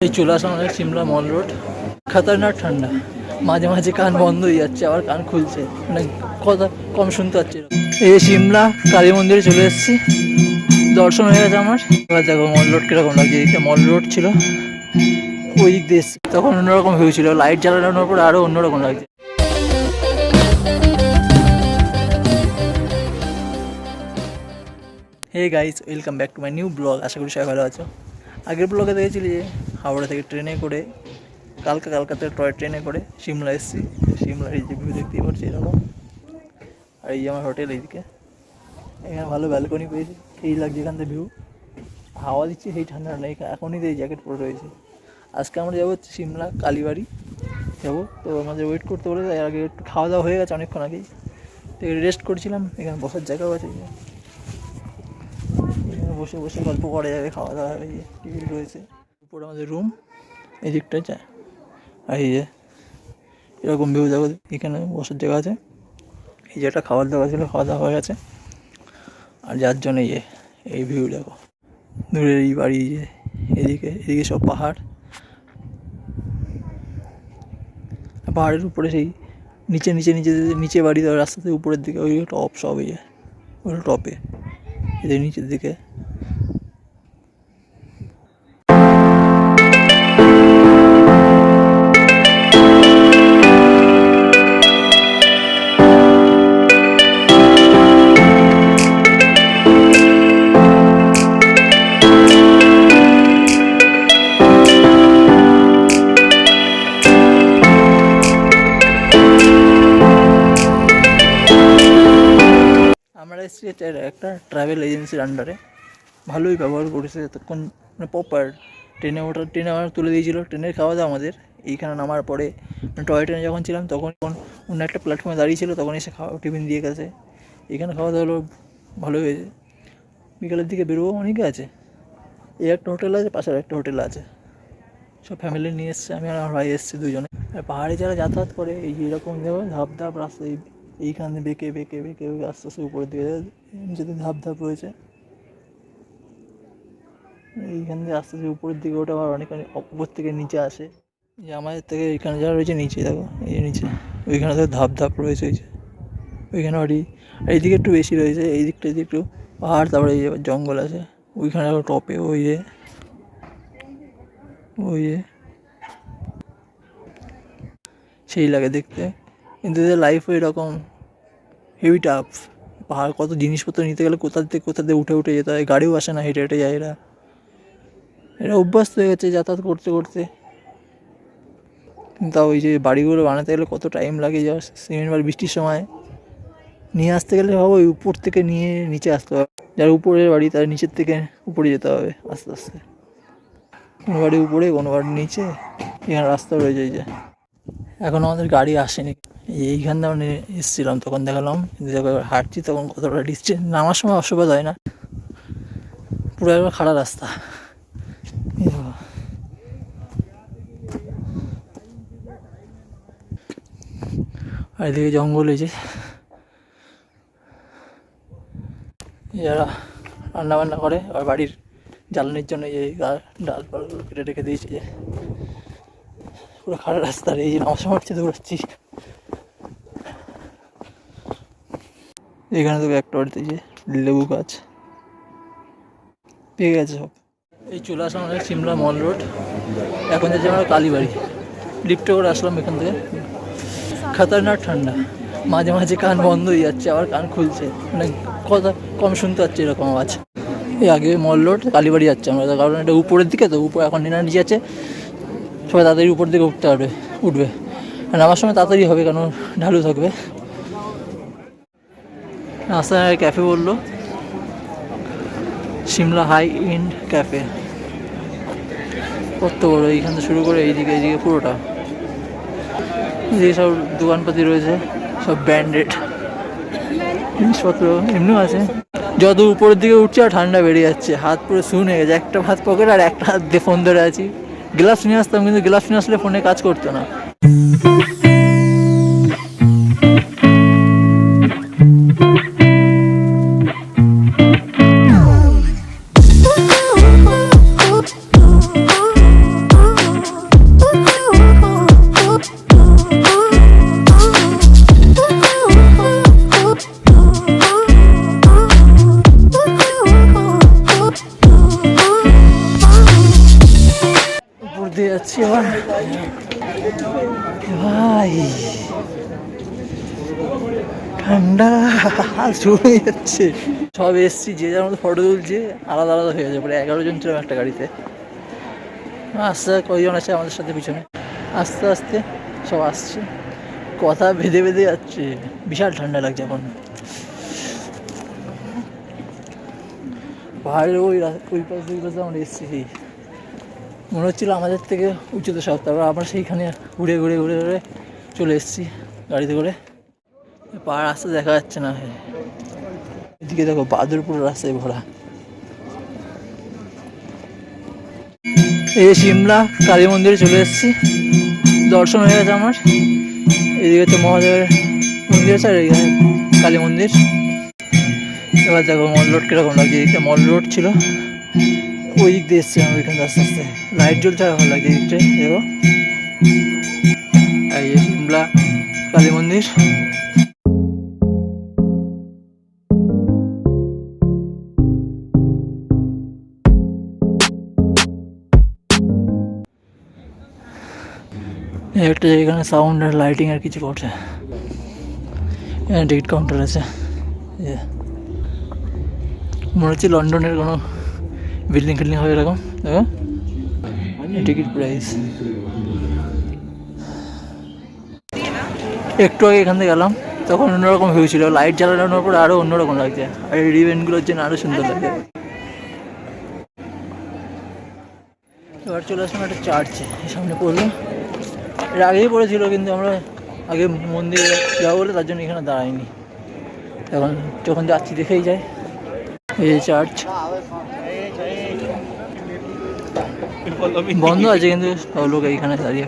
এই চলে আসলাম আমাদের সিমলা মল রোড। খাতারনাক ঠান্ডা। মাঝে মাঝে কান বন্ধ হয়ে যাচ্ছে, আবার কান খুলছে। মানে কথা কম শুনতে পাচ্ছি। এই সিমলা, কালী মন্দিরে চলে এসেছি। দর্শন হয়ে গেছে আমার। এবার দেখো মল রোড কীরকম লাগছে এদিকে মল রোড ছিল। ওই এসছি। তখন অন্যরকম ভিউ ছিল লাইট জ্বালানোর পর আরও অন্যরকম লাগছে। Hey guys welcome back to my new vlog আশা করি সবাই ভালো আছো। আগের ব্লগে দেখেছিলি যে হাওড়া থেকে ট্রেনে করে, কালকা কালকাতে টয় ট্রেনে করে সিমলা এসেছি। সিমলার এই যে ভিউ দেখতেই পাচ্ছি এরকম। আর এই যে আমার হোটেল এইদিকে। এখানে ভালো ব্যালকনি পেয়েছি, এই লাগছে এখান থেকে ভিউ হাওয়া দিচ্ছে সেই ঠান্ডা নেই, এখনই তো এই জ্যাকেট পরে রয়েছে। আজকে আমরা যাব সিমলা, কালীবাড়ি। যাব, তো আমাদের ওয়েট করতে বলে এর আগে একটু খাওয়া দাওয়া হয়ে গেছে অনেকক্ষণ আগেই। তো রেস্ট করছিলাম, এখানে বসার জায়গাও আছে। বসে বসে গল্প করা যাবে, খাওয়া দাওয়া হবে, এই যে টিভি রয়েছে। উপরে আমাদের রুম এই দিকটা যা আর এই যে, এরকম ভিউ দেখো, এখানে বসার জায়গা আছে। এই যে একটা খাবার দাওয়া ছিল, খাওয়া দাওয়া হয়ে গেছে। আর যার জন্য এই এই ভিউ দেখো। দূরের এই বাড়ি যে, এদিকে এদিকে সব পাহাড়। পাহাড়ের উপরে সেই, নিচে নিচে নিচে নিচে বাড়ি দেওয়ার রাস্তা থেকে উপরের দিকে ওই টপ সব এই যে, ওই টপে এদের নিচের দিকে। আমরা এসেছি একটা ট্রাভেল এজেন্সির আন্ডারে ভালোই ব্যবহার করেছে, এতক্ষণ মানে প্রপার ট্রেনে ওঠা ট্রেনে আমার তুলে দিয়েছিলো। ট্রেনের খাওয়া দাওয়া আমাদের, এইখানে নামার পরে। মানে টয় ট্রেনে যখন ছিলাম, তখন অন্য একটা প্ল্যাটফর্মে দাঁড়িয়ে ছিল তখন এসে খাওয়া টিফিন দিয়ে গেছে। এখানে খাওয়া দাওয়া হলো ভালো হয়েছে। বিকালের দিকে বেরোবো অনেকে আছে? এই একটা হোটেল আছে, পাশের একটা হোটেল আছে। সব ফ্যামিলি নিয়ে এসছে, আমি আর আমার ভাই এসছি দুজনে। আর পাহাড়ে যারা যাতায়াত করে, এই এরকম ধাপ ধাপ রাস্তা, এই- এইখানে বেঁকে বেঁকে বেঁকে বেঁকে আস্তে আস্তে উপরের দিকে নিচেতে ধাপ ধাপ রয়েছে। এইখান থেকে আস্তে আস্তে উপরের দিকে ওটা আবার অনেক অনেক উপর থেকে নিচে আসে। যে আমাদের থেকে এখানে যারা রয়েছে, নিচে দেখো, এই যে নিচে, ওইখানে তো ধাপ ধাপ রয়েছে ওই যে। ওইখানে বাড়ি এইদিকে একটু বেশি রয়েছে এই দিকটা দিয়ে একটু পাহাড়, তারপরে এই যে জঙ্গল আছে। ওইখানে টপে ওই যে ওই যে। সেই লাগে দেখতে। কিন্তু এদের লাইফ এরকম হেভি টাফ পাহাড় কত জিনিসপত্র নিতে গেলে কোথা থেকে কোথা থেকে উঠে উঠে যেতে হয়, গাড়িও আসে না, হেঁটে হেঁটে যায় এরা। এরা অভ্যস্ত হয়ে গেছে যাতায়াত করতে করতে। কিন্তু তাও ওই যে বাড়িগুলো বানাতে গেলে কত টাইম লাগে যা সিমেন্ট বাড়ি বৃষ্টির সময়। নিয়ে আসতে গেলে ভাবো ওই উপর থেকে নিয়ে নিচে আসতে হবে। যারা উপরের বাড়ি, তার নিচের থেকে উপরে যেতে হবে আস্তে আস্তে। কোনো বাড়ি উপরে, কোনো বাড়ি নিচে। এখানে রাস্তা রয়েছে এই যে। এখন আমাদের গাড়ি আসেনি। এইখান আমরা এসেছিলাম, তখন দেখালাম যখন হাঁটছি, তখন কতটা ডিস্টেন্স নামার সময় অসুবিধা হয় না। পুরো একবার খাড়া রাস্তা। আর এদিকে জঙ্গল হয়েছে যারা রান্না বান্না করে আর বাড়ির জ্বালানির জন্য এই গা- ডাল ফালগুলো কেটে রেখে দিয়েছে যে। পুরো খারাপ রাস্তা আর এই যে, নামার সময় হচ্ছে, দৌড়াচ্ছি। এখানে তো একটা বাড়িতে যে লেবু গাছ। পেয়ে গেছে সব। এই চলে আসলাম আমাদের সিমলা মল রোড। এখন যাচ্ছি আমরা কালীবাড়ি। লিফটে করে আসলাম এখান থেকে। খাতারনাক ঠান্ডা। মাঝে মাঝে কান বন্ধ হয়ে যাচ্ছে, আবার কান খুলছে। মানে কথা কম শুনতে পাচ্ছি এরকম আওয়াজ। এই আগে মল রোড, কালীবাড়ি যাচ্ছে আমরা। কারণ এটা উপরের দিকে তো, উপর এখন নিচে আছে। সবাই তাড়াতাড়ি উপর দিকে উঠতে পারবে, উঠবে। আর নামার সময় তাড়াতাড়ি হবে, কারণ ঢালু থাকবে। রাস্তায় ক্যাফে বলল। সিমলা হাই এন্ড ক্যাফে কত বড়, এইখান থেকে শুরু করে এইদিকে এইদিকে পুরোটা। এদিকে সব দোকানপাতি রয়েছে, সব ব্র্যান্ডেড জিনিসপত্র এমনিও আছে। যত উপরের দিকে উঠছে আর ঠান্ডা বেড়ে যাচ্ছে, হাত পুরো শুনে গেছে, একটা হাত পকেট আর একটা হাত দিয়ে ফোন ধরে আছি। গ্লাস নিয়ে আসতাম, কিন্তু গ্লাস নিয়ে আসলে ফোনে কাজ করতো না। ঠান্ডা শুরু হয়ে যাচ্ছে সব এসছি, যে যার মধ্যে ফটো তুলছে, আলাদা আলাদা হয়ে যাবে এগারো জন ছিলাম একটা গাড়িতে। আস্তে কয়জন আছে আমাদের সাথে পিছনে। আস্তে আস্তে সব আসছে। কথা বেঁধে বেঁধে যাচ্ছে। বিশাল ঠান্ডা লাগছে এখন। পাহাড়ের ওই ওই পাশ ওই পাশে আমরা এসেছি। সেই মনে হচ্ছিল আমাদের থেকে উঁচুতে সব, তারপর আমরা সেইখানে ঘুরে ঘুরে ঘুরে ঘুরে চলে এসেছি গাড়িতে করে। পাহাড় রাস্তা দেখা যাচ্ছে না এদিকে দেখো বাদুরপুর রাস্তায় ভরা। এই সিমলা, কালী মন্দিরে চলে এসেছি। দর্শন হয়ে গেছে আমার। এদিকে তো মহাদেবের মন্দির আছে, আর এদিকে কালী মন্দির। এবার দেখো মল রোড কীরকম লাগছে এদিকটা মল রোড ছিল। ওই দিক দিয়ে এসছি আমি ওইখানে আস্তে আস্তে। লাইট জ্বলছে আর ভালো লাগছে দেখো। এই সিমলা, কালী মন্দির। একটা এখানে সাউন্ড আর লাইটিং আর কিছু করছে। এখানে টিকিট কাউন্টার আছে। মনে হচ্ছে লন্ডনের কোনো বিল্ডিং ফিল্ডিং হবে এরকম। দেখো টিকিট প্রাইস একটু আগে এখান থেকে গেলাম, তখন অন্যরকম ভিউ ছিল। লাইট জ্বালানোর পরে আরও অন্যরকম লাগছে। আর এই রিভেন্টগুলোর জন্য আরও সুন্দর লাগছে। এবার চলে আসলাম একটা চার্চে সামনে পড়ল এর আগেই পড়েছিল কিন্তু আমরা আগে মন্দিরে যাব বলে তার জন্য এখানে দাঁড়াইনি। এখন যখন যাচ্ছি দেখেই যাই এই চার্চ বন্ধ আছে কিন্তু সব লোক এইখানে দাঁড়িয়ে।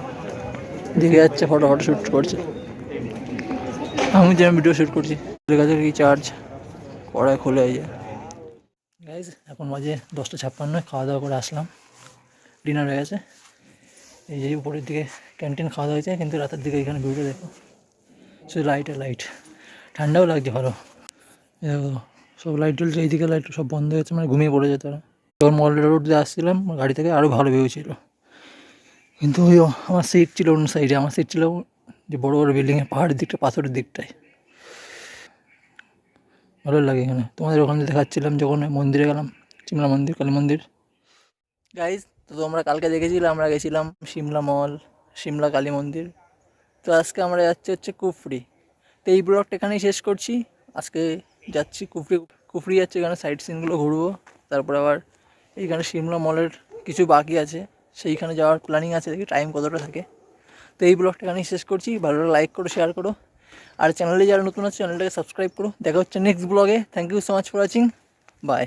দেখে যাচ্ছে ফটো ফটো শ্যুট করছে। আমি যেমন ভিডিও শ্যুট করছি থাকে কি চার্জ পড়ায় খুলে এই এখন বাজে দশটা ছাপ্পান্ন, খাওয়া দাওয়া করে আসলাম। ডিনার হয়ে গেছে। এই যে উপরের দিকে ক্যান্টিন খাওয়া দাওয়া হয়েছে, কিন্তু রাতের দিকে এখানে ভিউটা দেখো। শুধু লাইটে লাইট ঠান্ডাও লাগছে ভালো। সব লাইট জ্বলছে এইদিকে লাইট সব বন্ধ হয়ে মানে ঘুমিয়ে পড়ে যেত যখন মল রোড দিয়ে আসছিলাম গাড়ি থেকে আরও ভালো ভিউ ছিল। কিন্তু ওই আমার সিট ছিল অন্য সাইডে আমার সিট ছিল যে বড় বড় বিল্ডিংয়ের পাহাড়ের দিকটা, পাথরের দিকটায়। ভালো লাগে এখানে। তোমাদের ওখানে দেখাচ্ছিলাম যখন মন্দিরে গেলাম, চিমলা মন্দির, কালী মন্দির। গাইজ তো তোমরা কালকে দেখেছিলে, আমরা গেছিলাম সিমলা মল সিমলা কালী মন্দির। তো আজকে আমরা যাচ্ছি হচ্ছে কুফরি। তো এই ব্লগটা এখানেই শেষ করছি। আজকে যাচ্ছি কুফরি কুফরি যাচ্ছে এখানে সাইড সিনগুলো ঘুরবো। তারপর আবার এইখানে সিমলা মলের কিছু বাকি আছে। সেইখানে যাওয়ার প্ল্যানিং আছে, দেখি টাইম কতটা থাকে। তো এই ব্লগটা এখানেই শেষ করছি। ভালো লাইক করো শেয়ার করো। আর চ্যানেলে যারা নতুন আছে চ্যানেলটাকে সাবস্ক্রাইব করো। দেখা হচ্ছে নেক্সট ব্লগে thank you so much for watching bye